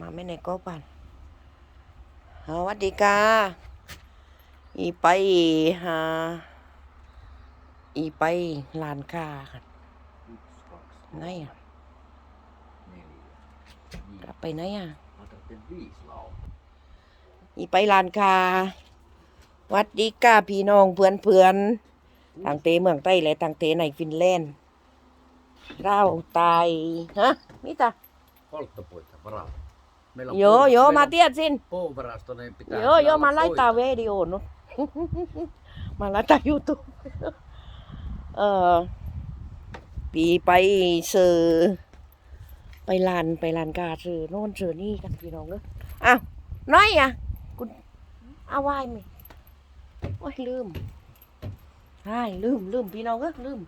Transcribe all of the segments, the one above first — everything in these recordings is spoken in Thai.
มาไม่ในก็ปันสวัสดีกาอีไปหาอีไปลานคาค่ะ Yksi, kaksi, ไหนอะกลับไปไหนอะอีไปลานคาวัดดีกาพี่น้องเพื่อนเพื่อนทางเตเมืองใต้และทางเตในฟินแลนด์เราตายฮะมิตา Polttopuita, varalla. Meillä on โย puu- โย meillä มา on เตี้ยสิน Puuvarasto, niin pitää โยโย saada มาไล่ตา puita. เวดิโอนุมาไล่ตายูทูบเออปีไปเซอร์ไปลานไปลานกาเซอร์โน่นเซอร์นี่กันพี่น้องเนอะอ้าวน้อยอะคุณเอาไหวไหมโอ้ยลืมใช่ลืมลืมพี่น้องเออลืม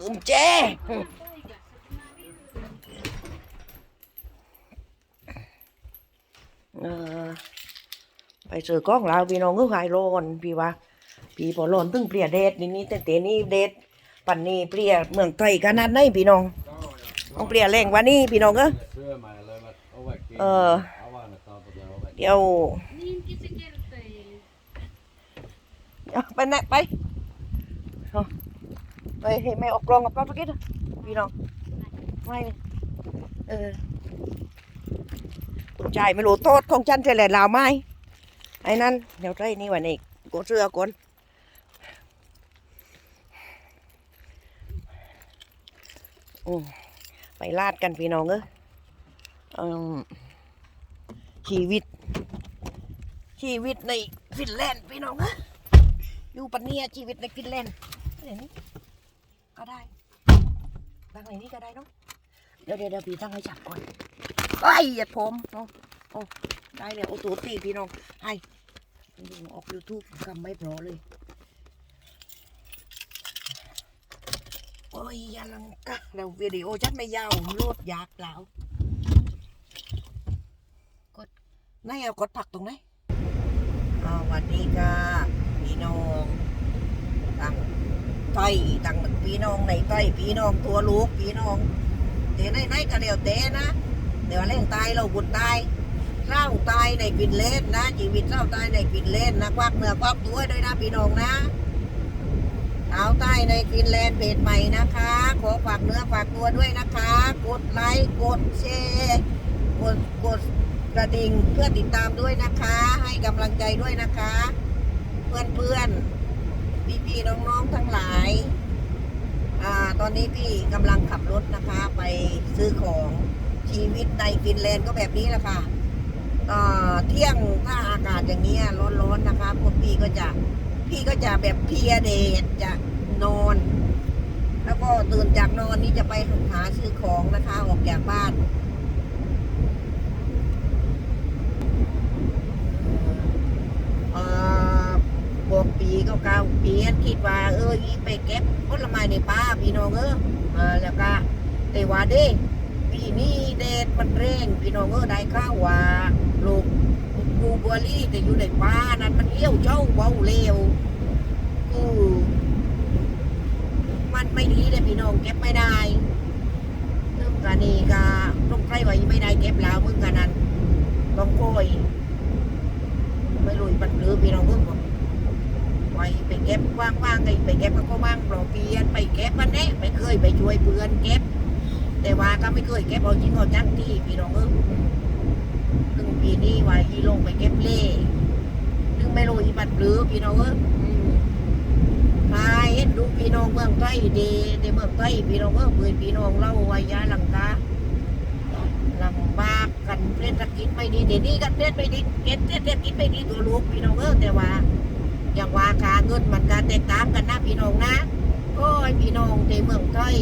ลืมเจ้ เออไปเจอกล้องเราพี่น้องก็หายร้อนพี่ว่า พี่พอร้อนตึงเปลี่ยเดทนี่นี่แต่เตนี่เดทปันนี้เปลี่ยเมืองไทยขนาดไหนพี่น้องต้องเปลี่ยแรงกว่านี้พี่น้องเออเดี๋ยวไปไหนไปไปให้แม่ออกกลองกับเราตะกี้นะพี่น้องไม่เออ คุณชายไม่รู้โทษของฉันจะแหละลาวไหมไอ้นั่นเดี๋ยวใจนี่วันนี้กูเสื้อก่อนไปลาดกันพี่น้องเออชีวิต ชีวิตในฟินแลนด์พี่น้องเอออยู่ปะเนียชีวิตในฟินแลนด์เดี๋ยวนี้ก็ได้ตั้งไหนนี่ก็ได้เนาะเดี๋ยวเดี๋ยวพี่ตั้งให้จับก่อน ไอ้ยอย่าผมเนาะโอ้ได้เลยโอ้ตัวตีพี่น้องให้ออกยูทูบกำไม่พอเลยโอ้ยยัลังกะเดี๋ยววิดีโอชัดไม่ยาวโลดยากแล้วกดไหนเอากดผักตรงไหนอ่าวันนี้ก็พี่น้องตั้งไต้ตั้งพี่น้องในไต้พี่น้องตัวลูกพี่น้องเตไหนไหนก็เดียวเตนะ เดี๋ยวเล่งตายเราบุญตายเล่าตายในกินเล่นนะ ชีวิตเล่าตายในกินเล่นนะควักเนื้อควักตัวด้วยนะพี่น้องนะเท้าใต้ในกินแลนด์เพจใหม่นะคะ ขอฝากเนื้อฝากตัวด้วยนะคะ กดไลค์ กดแชร์กดกดกระดิ่งเพื่อติดตามด้วยนะคะ ให้กำลังใจด้วยนะคะ เพื่อนเพื่อนพี่พี่น้องๆทั้งหลายอ่าตอนนี้พี่กำลังขับรถนะคะ ไปซื้อของ ชีวิตในฟินแลนด์ก็แบบนี้แหละค่ะเที่ยงถ้าอากาศอย่างเงี้ร้อนๆนะคะพวกพี่ก็จะพี่ก็จะแบบเพียเดทจะนอน แล้วก็ตื่นจากนอนนี่จะไปหาซื้อของนะคะออกจากบ้านเอ่อบวกปีก้าเก้าปีอันคิดว่า เออไปเก็บผลไม้ในป่าพี่น้องเออเออแล้วก็แต่ว่าเด้ ปีนี้แดดมันแรงพี่น้องเออได้ข้าวว่าลูกบูบอร์รี่แต่อยู่ในป่านั้นมันเอี้ยวเจ้าเบาเร็วอือมันไม่ดีเลยพี่น้องเก็บไม่ได้ซึ่งกันนี่ก็ต้องใกล้ไว้ไม่ได้เก็บแล้วมึงกันนั้นต้องโกยไม่รู้มันหรือพี่น้องเพิ่งบอกไปไปเก็บว่างๆไงไปเก็บมันก็ว่างปลอเปลี่ยนไปเก็บมันเนี้ไม่เคยไปช่วยเพื่อนเก็บ แต่ว่าก็ไม่เคยเก็บเอาจริงเอาจังที่พี่น้องเอ้ถึงปีนี้ว่าอีลงไปเก็บเล่ถึงไม่รู้อีบัดหรือพี่น้องเอ้อืมาเห็นดูพี่น้องเมืองใต้ดีในเมืองใต้พี่น้องเอ้เพื่อนพี่น้องเล่าไว้ยาหลังกาลำบากกันเศรษฐกิจไม่ดีเดี๋ยวนี้กันเศรษฐไม่ดีเก็บเศรษฐกิจไม่ดีตัวลูกพี่น้องเออแต่ว่า อย่างว่าการเงินมันการแตกต่างกันนะพี่น้องนะก็พี่น้องในเมืองไทย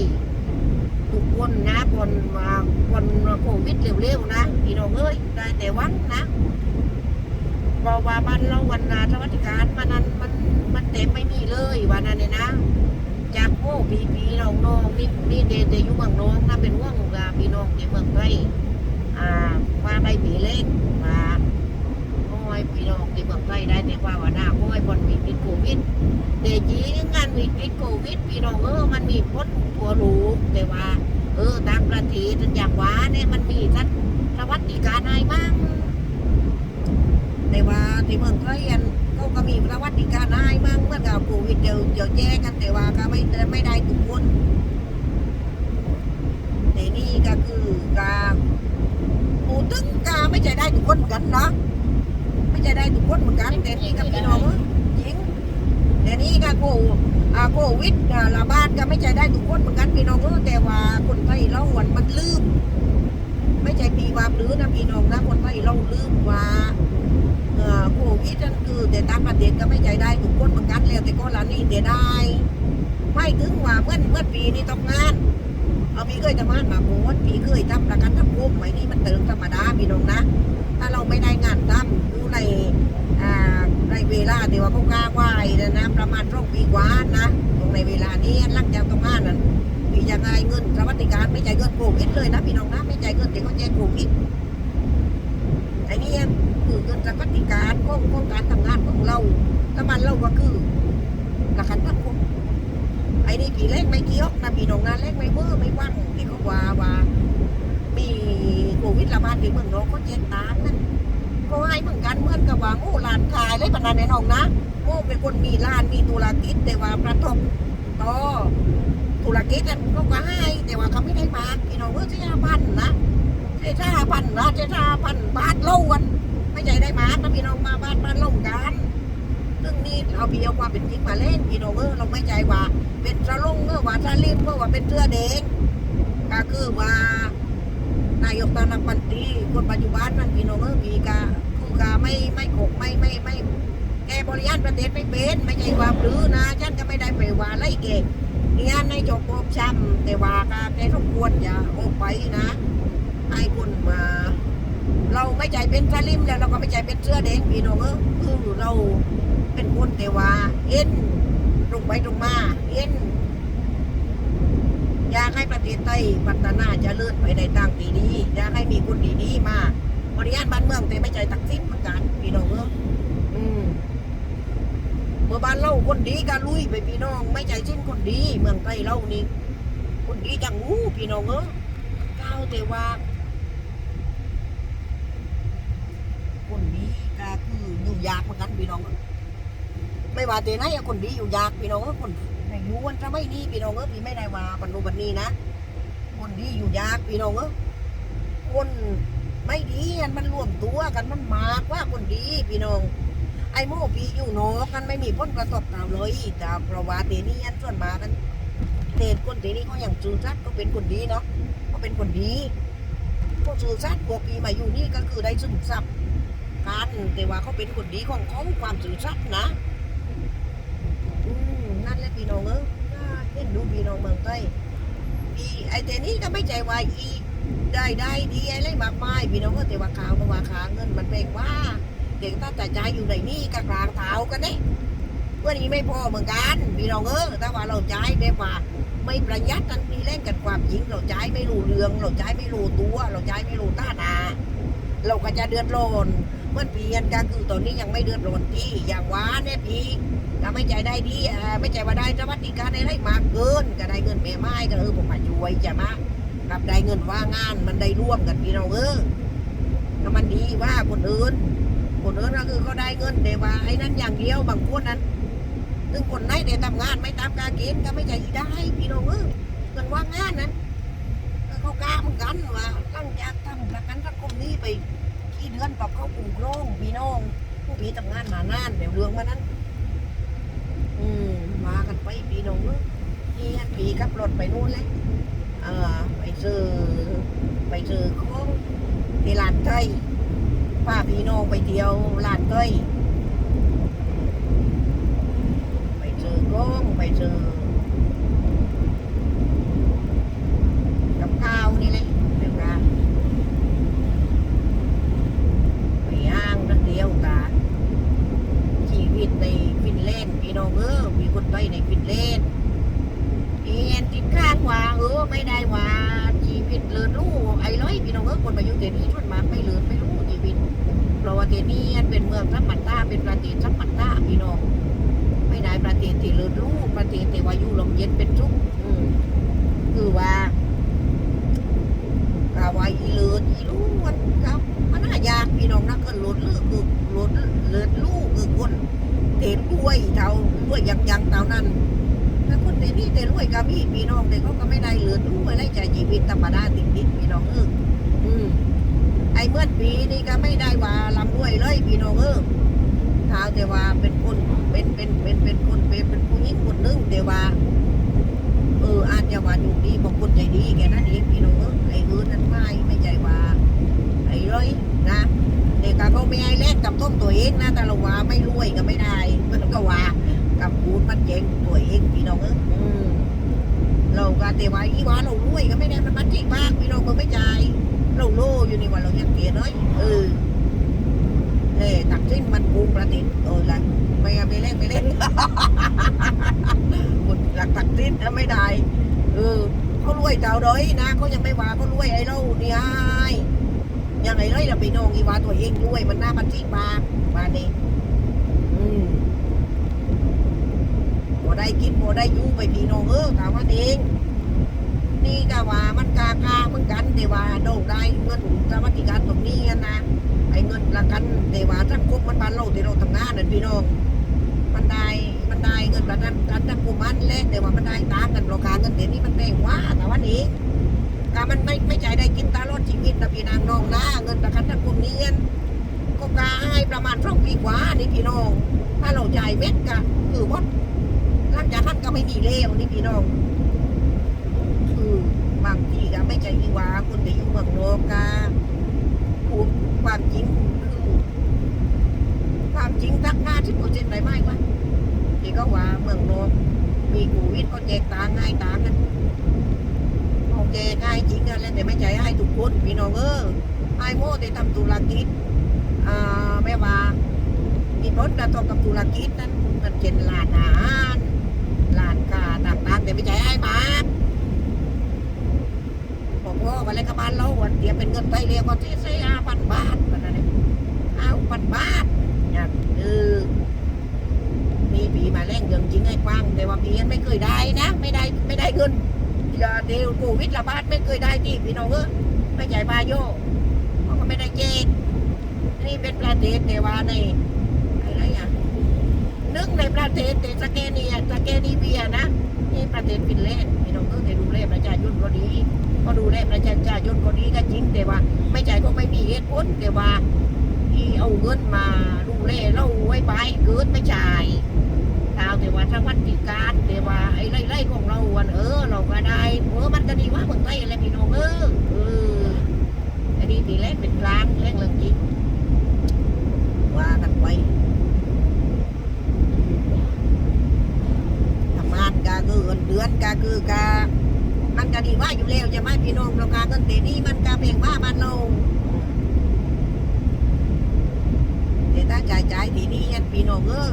ทุกคนนะคนมาคนโควิดเร็วๆนะพี่น้องเอ้ยได้แต่วังนะเพราะว่าบ้านเราวันนาสวัสดิการมันนั้นมันมันเต็มไม่มีเลยวันนั้นเนี่ยนะ จากโอ้พี่พี่น้องน้องนี่นี่เดเดอยู่เมืองน้องนะเป็นห่วงกับพี่น้องในเมืองไทยอ่าว่าได้ปีเล็กมาโอ้ยพี่น้องในเมืองไทยได้แต่ว่าว่าหน้าโอ้ยบนวิกฤตโควิดเดจีงานวิกฤตโควิดพี่น้องเออมันมีผล ทั่วโลกแต่ว่า เออตางประเทศอย่างว่าเนี่ยมันมีสัตสวัสดิการให้มั่งแต่ว่าที่เมืองไทยอันเขาก็มีสวัสดิการให้มั่งเมื่อกับโควิดเดี๋ยวเดี๋ยวแจ้กันแต่ว่าก็ไม่ไม่ได้ทุกคนแต่นี่ก็คือการปูตึงกาไม่ใช่ได้ทุกคนเหมือนกันเนาะไม่ใช่ได้ทุกคนเหมือนกันแต่นี่กับพี่น้องยจริงแต่นี่ก็โค โควิดระบาดก็ไม่ใช่ได้ทุกคนเหมือนกันพี่น้องเอ้ยแต่ว่าคนไทยเราหวนมันลืม ไม่ใช่ปีวาปลือนะพี่น้องนะคนไทยเราลืมว่าอ่อโควิดนั่นคือแต่ตางประเทศก็ไม่ใจได้ทุกคนเหมือนกันแล้วแต่ก็ละนี่แต่ได้ ไม่ถึงว่าเมื่อเมื่อปีนี้ทำงานเอาพี่เคยทำงานมาโพสพี่เคยทำประกันสังคมไหมนี่มันเติมธรรมดาพี่น้องนะ ถ้าเราไม่ได้งานทำอยู่ในอ่า ที่ว่าเขากล้าไหวนะนะประมาณสองปีกว่านะตรงในเวลานี้ลังจากทำงานนั้นมียังไงเงินสวัสดิการไม่ใจ่เงินโควิดเลยนะพี่น้องนะไม่ใจ่เงินเด็กก็แจ้งโควิดไอ้นี่คือเงินสวัสดิการของของการทำงานของเราถ้ามันเราก็คือระกันสังคมไอ้นี่ผีเล็กไม่เกี่ยวนะพี่น้องนะเล็กไม่เมื่อไม่ว่างที่เขาว่าว่ามีโควิดระบาดที่เมืองนอกก็แจ้งตามนั่น ก็ให้เหมือนกันเหมือนกับว่าโอ้ลานขายเลยปานนันในน้องนะโอ้เป็นคนมีร้านมีธุรกิจแต่ว่าประทบต่อธุรกิจนั้นเขาก็ให้ แต่ว่าเขาไม่ได้มาพี่น้องเออเจ้าพันนะเจ้าพันนะเจ้าพันบาทเล่าวันไม่ใช่ได้มานะพี่น้องมาบ้านบ้านเล่ากันซึ่งนี่เอาพียงความเป็นจริงมาเล่นพี่น้องเออเราไม่ใจว่า เป็นสะลงเออว่าสะลิมเออว่าเป็นเสื้อแดงก็คือว่า นายกตานักบันตรีคนปัจจุบันนั่นพี่น้องเออมีกาคือกาไม่ไม่กกไม่ไม่ไม่แกบริหารประเทศไม่เป็นไม่ใช่ว่าหรือนะฉันก็ไม่ได้ไปว่าไล่เก่งเนี่ยในจบปบช้ำแต่ว่าก็แกต้องควรอย่าออกไปนะให้คนมาเราไม่ใจเป็นสลิมแล้วเราก็ไม่ใจเป็นเสื้อแดงพี่น้องเออคือเราเป็นคนแต่ว่าเอ็นตรงไปตรงมาเอ็น อยากให้ประเทศไทยพัฒนาเจะเลื่อนไปในทางที่ดีอยากให้มีคนดีๆมาบริหารบ้านเมืองแต่ไม่ใจตักสินเหมือนกันพี่น้องเอออืมเมื่อบ้านเราคนดีก็ลุยไปพี่น้อง ไม่ใจสิ้นคนดี เมืองไทยเรานี่คนดีจังงูพี่น้องเออก้าวแต่ว่าคนดีก็คืออยู่ยากเหมือนกันพี่น้องเอ้อไม่ว่าแต่ไหนอะคนดีอยู่ยากพี่น้องเออคน ในอยู่วันจะไม่นี้พี่น้องเออพี่ไม่ได้ว่าบรรลุบันนี้นะคนดีอยู่ยากพี่น้องเออคนไม่ดีอันมันรวมตัวกันมันมากว่าคนดีพี่น้อง ไอ้โม่ปีอยู่นอกกันไม่มีผลกระทบตามเลยแต่เพราะว่าเดนี่อันส่วนมากันเตนคนเดนี่เขาอย่างสื่อสัตย์ก็เป็นคนดีเนาะเขาเป็นคนดีพวกสื่อสัตย์พวกปีมาอยู่นี่ก็คือได้ซึมซับกันแต่ว่าเขาเป็นคนดีของเขาความสื่อสัตย์นะ และพี่น้องเออเห็นดูพี่น้องเมืองไทยอีไอ้เดนี่ก็ไม่ใจว่าอีได้ได้ดีอะไรมากมายพี่น้องก็แต่ว่าข่าวก็ว่าขาเงินมันแพงว่าเด็กถ้าแต่ใจอยู่ในนี่กับกลางเท้ากันเนี่ยเพื่อนนี้ไม่พอเหมือนกันพี่น้องเออถ้าว่าเราใจแบบว่าไม่ประหยัดทันทีเล่นกันความจริงเราใจไม่รู้เรื่องเราใจไม่รู้ตัวเราใจไม่รู้ท่านาเราก็จะเดือดร้อนเมื่อปีกันก็คือตอนนี้ยังไม่เดือดร้อนที่อย่างว่าเนี่ยพี่ ถ้าไม่ใจได้ดีอ่ไม่ใจว่าได้สวัสดิการได้มากเกิน ก็ได้เงินแม่ไม้ก็เออผมมาช่วยจะมากับได้เงินว่างงานมันได้ร่วมกันพี่น้องเออถ้ามันดีว่าคนอื่นคนอื่นก็คือเขาได้เงินแต่ว่าไอ้นั้นอย่างเดียวบางคนนั้นซึ่งคนไหนได้ทำงานไม่ตามการเกณฑ์ก็ไม่ใช่ได้พี่น้องเออเงินว่างงานนั้นเขากล้าเหมือนกันว่าหลังจากทำประกันสังคมนี้ไปที่เดือนกับเขาปลูกโรงพี่น้องผู้พี่ทำงานมานานเดี๋ยวเรื่องมานั้น อืมมากันไปพี่น้องเออนี่อันพี่ขับรถไปนู่นเลยเออไปซื้อไปซื้อของที่ร้านเต้ยป้าพี่น้องไปเที่ยวลานเต้ยไปเจอกล้องไปเจอกับข้าวนี่เลยเรื่องราวไปห้างนักเดียวกาชีวิตในฟินแลนด์พี่น้องเออมีคนไปในฟินแลนด์เอ็นติดข้างว่าเออไม่ได้ว่าชีวิตเลือดลู่ไอ้ร้อยพี่น้องเออคนมาอยู่เดี๋ยวนี้ชวนมากไม่เลือดไม่รู้ชีวิต เพราะว่าที่นี่อันเป็นเมืองสัมปัตตาเป็นประเทศสัมปัตตาพี่น้อง ไม่ได้ประเทศที่เลือดรู้ประเทศที่ว่าอยู่ลมเย็นเป็นสุขอืมคือว่ากาว่าอีเลือดอีรู้วันกับายากพี่น้องนักก็หลุดลือคือหลุดเลือดลูกคือคนเตะร วยเท่ารวยยังยังเท่านั้นถ้าคนเตะนี่เตะรวยก็มีพี่น้องแต่เขาก็ไม่ได้เลือดลูกอะไรใจชีวิตธรรมดาติดติดพี่น้องเอออืมไอ้เมื่อปีนี่ก็ไม่ได้ว่าลำรวยเลยพี่น้องเออเท้าแต่ว่าเป็นคนเป็นเป็นเป็นเป็นคนเป็นเป็นผู้หญิงคนหนึงแต่ว่าเอออาจจะว่าอยู่ดีบอกคนใจดีแค่นั้นเองพี่น้องเออไอ้อื่นนั้นไม่ไม่ใจว่า เด็กก็ไม่ให้แลกกับต้มตัวเองนะแต่เราว่าไม่รวยก็ไม่ได้มันก็ว่ากับพูดมันเจ๊งตัวเองพี่น้องเออเราก็แต่ว่าอีว่าเรารวยก็ไม่ได้มันมันจริงมากพี่น้องมันไม่ใจายเราโลอยู่นี่ว่าเรายังเกลียดเลยเออเอ้ตักสิ้นมันกูประดิษฐ์เออละไม่ไม่เล่นไม่เล่นหมดหลักตักสิ้นถ้าไม่ได้เออเขารวยเจ้าดอยนะเขายังไม่ว่าเขารวยไอ้เราเนี่ย ยังไงเลยเราไปนองอีวาตัวเองรวย มันหน้าบันทิบามานี่อืมพอได้กินพอได้อยู่ไปพี่น้องเออถามว่าเองนี่ก็ว่ามันกากาเหมือนกันแต่ว่าโดกได้เงินสวัสดิการตรงนี้นะไอ้เงินประกันแต่ว่าทั้งครบมันบานเราที่เราทำงานนั่นพี่น้องมันได้มันได้เงินประกันกันทั้งกลุ่มมันแลกแต่ว่ามันได้ตางกันราคาเงินเดี๋ยวนี้มันแพงว่าแต่ว่านี้ ก็มันไม่ไม่ใจได้กินตลอดชีวิตนะพี่นางน้องนะเงินประกันทั้งกลุ่มนี้เงินก็กาให้ประมาณสองปีกว่านี่พี่น้อง ถ้าเราจ่ายเม็ดก็คือว่าหลังจากนั้นก็ไม่มีเลวนี่พี่น้องคือบางทีก็ไม่ใจวิวาคนที่อยู่เมืองโลกาพูดความจริงคือความจริงทักหน้าที่เปรเซ็นต์ไหนไม่วะที่เขาว่าเมืองโนมมีโควิดก็แจกตางง่ายตางกัน โอเคง่ายจริงกันแล้วแต่ไม่ใจให้ทุกคนพี่น้องเออให้โม่ได้ทำธุรกิจอ่าแม่ว่ามีผลกระทบกับธุรกิจนั้นมันเป็นร้านอาหารร้านค้าต่างๆแต่ไม่ใจให้มาพอกพ่อกันเลยกับบ้านเราวันเดียวเป็นเงินไทยเรียกว่าที่เสี่ห้าพันบาทแบบนั้นเอ้าพันบาทเนี่ยคือมีปีมาแรงเงินจริงให้กว้างแต่ว่าปีนั้นไม่เคยได้นะ ไม่ได้ไม่ได้เงิน เดียวโควิดระบาดไม่เคยได้ที่พี่น้องเออไม่จ่ายบาโยเขาก็ไม่ได้เจกนี่เป็นประเทศแต่ว่าในอะไรอะหนึ่งในประเทศแต่สแกเนียสแกนีเวียนะนี่ประเทศฟินแลนด์พี่น้องเออแต่ดูแลประชาชนก็ดีก็ดูแลประชาชนก็ดีก็จริงแต่ว่า ไม่ใจ่ก็ไม่มีเหตุผลแต่ว่าที่เอาเงินมาดูแลเราไว้ไปเกิดไม่จ่ายาว แต่ว่าถ้าวัดติการแต่ว่าไอ้ไล่ๆของเราวันเออ เราก็ได้เออมันก็ดีว่าเมืองไทยอะไรพี่น้องเออเออไอ้นี่ตีแรกเป็นกลางแรกเรื่องจริงว่ากันไว้ทำงานก็คือเดือนก็คือกามันก็ดีว่าอยู่แล้วจะไม่พี่น้องเราการเงินเตนี่มันก็เพียงว่ามันเราเดี๋ยวถ้าจ่ายจ่ายทีนี้ยันพี่น้องเออ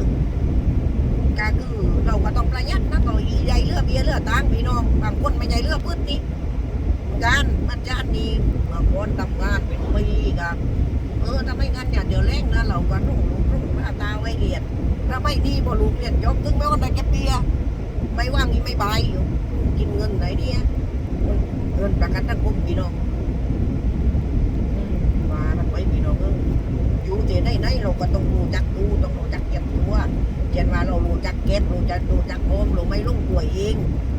ก็คือเราก็ต้องประหยัดนะต่ออีใหญ่เลือเบียเลือตังพี่น้องบางคนไม่ใหญ่เลือพื้นนี่การมันจะดีบางคนทำงานเป็นปีกันเออถ้าไม่งั้นอย่าเดี๋ยวเร่งนะเราก็รุ่งรุ่งรุ่งหน้าตาไว้เรียนถ้าไม่ดีพอลูกเรียนจบถึงแม้ว่าได้แค่เบียไม่ว่างนี่ไม่บายอยู่กินเงินไหนเนี่ยเงินประกันสังคมพี่น้องมมากันไว้พี่น้องเอออยู่ที่ไหนไหนเราก็ต้องรู้จักดูต้องรู้จัก เช่นว่าเรารู้จักเก็บรู้จักรู้จักโอมเราไม่ลงตัวเอง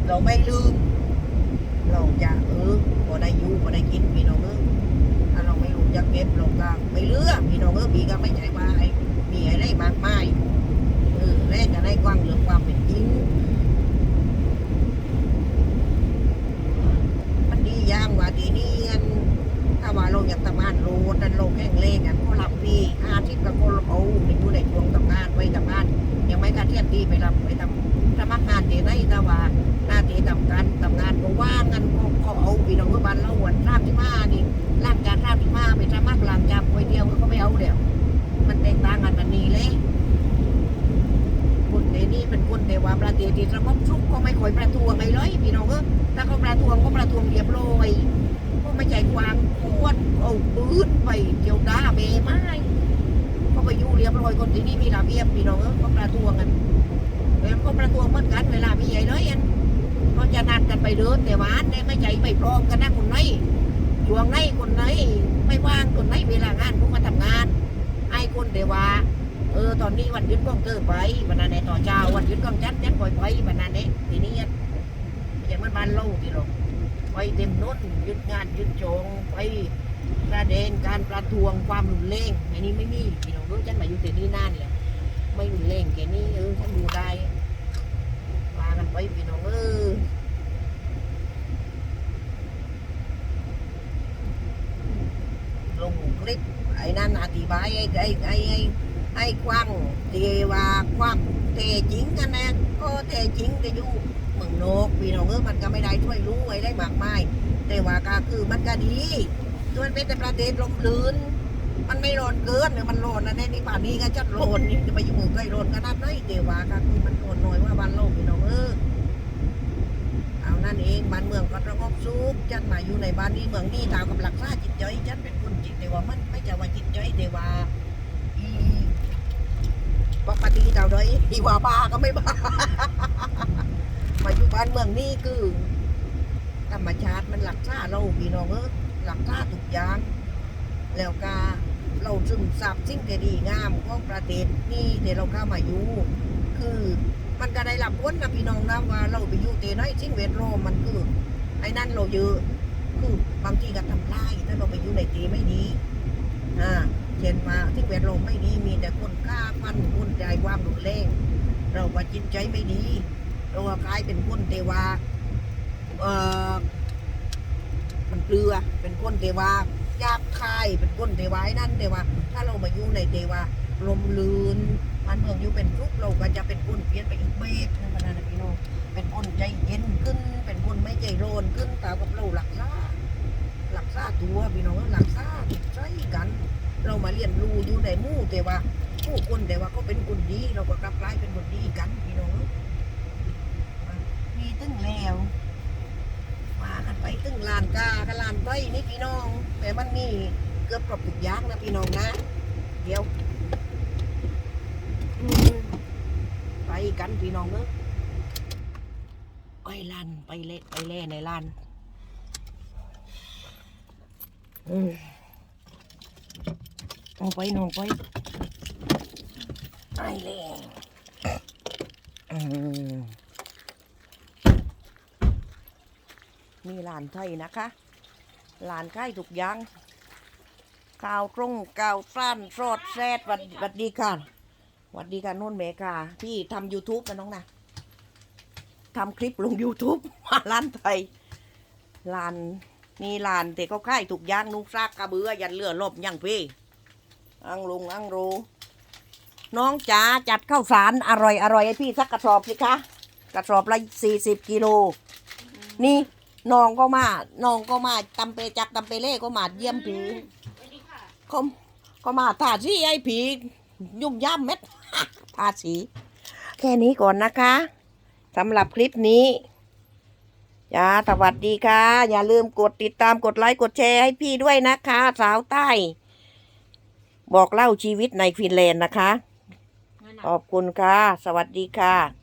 เราไม่ลืม เราจะเออพอได้อยู่พอได้กินพี่น้องเออถ้าเราไม่รู้จักเก็บเราก็ไม่เลือกพี่น้องเออพี่ก็ไม่ใช่ว่าไอ้มีอะไรมากมายเออแรกจะได้กว้างเรื่องความเป็นจริงมันดีอย่างว่าทีนี้อันถ้าว่าเราอยากทำงานโลดนั้นเราแข่งเลงกันก็รับปีอาทิตย์ก็คนเอาไปอยู่ในช่วงทำงานไว้ทำงาน ยังไม่การเทียมดีไปรับไปทำสมัครงานที่ไหนถ้าว่าหน้าที่ทำการทำงานก็ว่างกันก็ก็เอาพี่น้องเมื่อบ้านเราหวนราบที่มานี่ร่างจากราบที่มาไปสมัครหลังจากไว้เดียวก็ไม่เอาแล้วมันแตกต่างกันมันนี่เลยคนในนี้เป็นคนแต่ว่าประเทศที่สงบสุขก็ไม่ค่อยประท้วงไงเลยพี่น้องเออถ้าเขาประท้วงก็ประท้วงเรียบร้อย ไม่ใจกวางขวดเอาปืนไปเกี่ยวดาเบไม้ก็ไปอยู่เรียบร้อยคนที่นี่มีระเบียบพี่น้องเออก็ประท้วงกันแล้วก็ประท้วงเหมือนกันเวลามีใหญ่เลยอันก็จะนัดกันไปเดินแต่ว่าอันเนี่ยไม่ใจไม่พร้อมกันนะคนไหนช่วงไหนคนไหนไม่ว่างคนไหนเวลางานพวกมาทอตอนนี้วันหยุดก้องเธอไปวันนั้นในต่อเช้าวันหยุดก้องจัดจัดปล่อยไปวันนั้นเนี่ยทีนี้อย่างมันบ้านเล่าที่เรา ไปเต็มน้นยุดงานยุดโจงไปประเด็นการประท้วงความรุนแรงอันนี้ไม่มีพี่น้องรู้ฉันมาอยู่ที่นี่นานแล้วไม่รุนแรงแค่นี้เออฉันดูได้มากันไปพี่น้องเออลงคลิปไอ้นั่นอธิบายไอ้ไอ้ไอ้ไอ้ไอ้กว้างเทว่าความเทจริงกันนะก็เทจริงแต่อยู่ เมืองนอกพี่น้องเออมันก็ไม่ได้ช่วยรู้ไว้ได้มากมาย แต่ว่าก็คือมันก็ดีส่วนเป็นแต่ประเทศลมลื่นมันไม่ร้อนเกินหรือมันร้อนนะเนี่ยนี่ป่านนี้ก็จัดร้อนนี่จะไปอยู่มือใกล้ร้อนขนาดไหนแต่ว่าก็คือมันร้อนหน่อยว่าบ้านเราพี่น้องเออเอานั่นเองบ้านเมืองก็สงบสุขจัดมาอยู่ในบ้านนี้เมืองนี้ตามกับหลักษาจิตใจฉันเป็นคนจิตแต่ว่ามันไม่จะว่าจิตใจแต่ว่าอีปกติเท่าใดอีว่าบ้าก็ไม่บ้า มาอยู่บ้านเมืองนี้คือธรรมชาติมันหลักษาเราพี่น้องเออหลักษาทุกอย่าง แล้วก็เราซึมซับสิ่งที่ดีงามของประเทศนี่ที่เราเข้ามาอยู่คือมันก็ได้รับผลนะพี่น้องนะว่าเราไปอยู่เตน้อยสิ่งเวดล้อมมันคือไอ้นั่นเราเยอะคือบางทีก็ทำลายถ้าเราไปอยู่ในเตไม่ดีอ่าเช่นมาสิ่งแวดล้อมไม่ดีมีแต่คนฆ่าฟันคนใจความรุนแรงเราว่าจิตใจไม่ดี เราก็กลายเป็นคนเทวาเอ่อมันเกลือเป็นคนเทวายาบคายเป็นก้นเทวายนั่นเทวาถ้าเรามาอยู่ในเทวาลมลืนมันเมืองอยู่เป็นทุกข์เราก็จะเป็นคนเปลี่ยนไปอีกเบสนั่นมันนะพี่น้องเป็นคนใจเย็นขึ้น เป็นคนไม่ใจร้อนขึ้นตากับเราหลักษาหลักษาตัวพี่น้องหลักษาจิตใจกัน เรามาเรียนรู้อยู่ในมู่แต่ว่าผู้คนแต่ว่าก็เป็นคนดี เราก็กลับกลายเป็นคนดีกันพี่น้อง ตึ้งแล้วมากันไปตึงลานกากันลานใบนี่พี่น้อง แต่มันมีเกือบครบทุกอย่างนะพี่น้องนะ เดี๋ยวอืมไปกันพี่น้องเนอะไปลานไปเละไปเล่ในลานอืมน้องไปน้องไปไปเลย มีหลานไทยนะคะหลานใกล้ทุกย่างข่าวตรงข่าวสั้นสดแซดหวัดวัดดีค่ะวัดดีค่ะนุ่นเมกาที่ทำ YouTube นะน้องนะทำคลิปลง YouTube มาร้านไทยหลานมีหลานแต่ก็ใกล้ถูกอยางนุกซากกระเบือยันเลือลบยังพี่อังลุงอังรูน้องจ๋าจัดข้าวสารอร่อยอร่อยให้พี่สักกระสอบสิคะกระสอบละสี่สิบกิโลนี่ น้องก็มา น้องก็มาตำเปจักตำเปเล่ก็มาเยี่ยมผีสวัสดีค่ะก็ก็มาทาสีไอ้ผียุ่มย่ำเม็ดทาสี แค่นี้ก่อนนะคะสำหรับคลิปนี้จ้าสวัสดีค่ะ อย่าลืมกดติดตามกดไลค์กดแชร์ให้พี่ด้วยนะคะ สาวใต้ บอกเล่าชีวิตในฟินแลนด์นะคะ ขอบคุณค่ะ สวัสดีค่ะ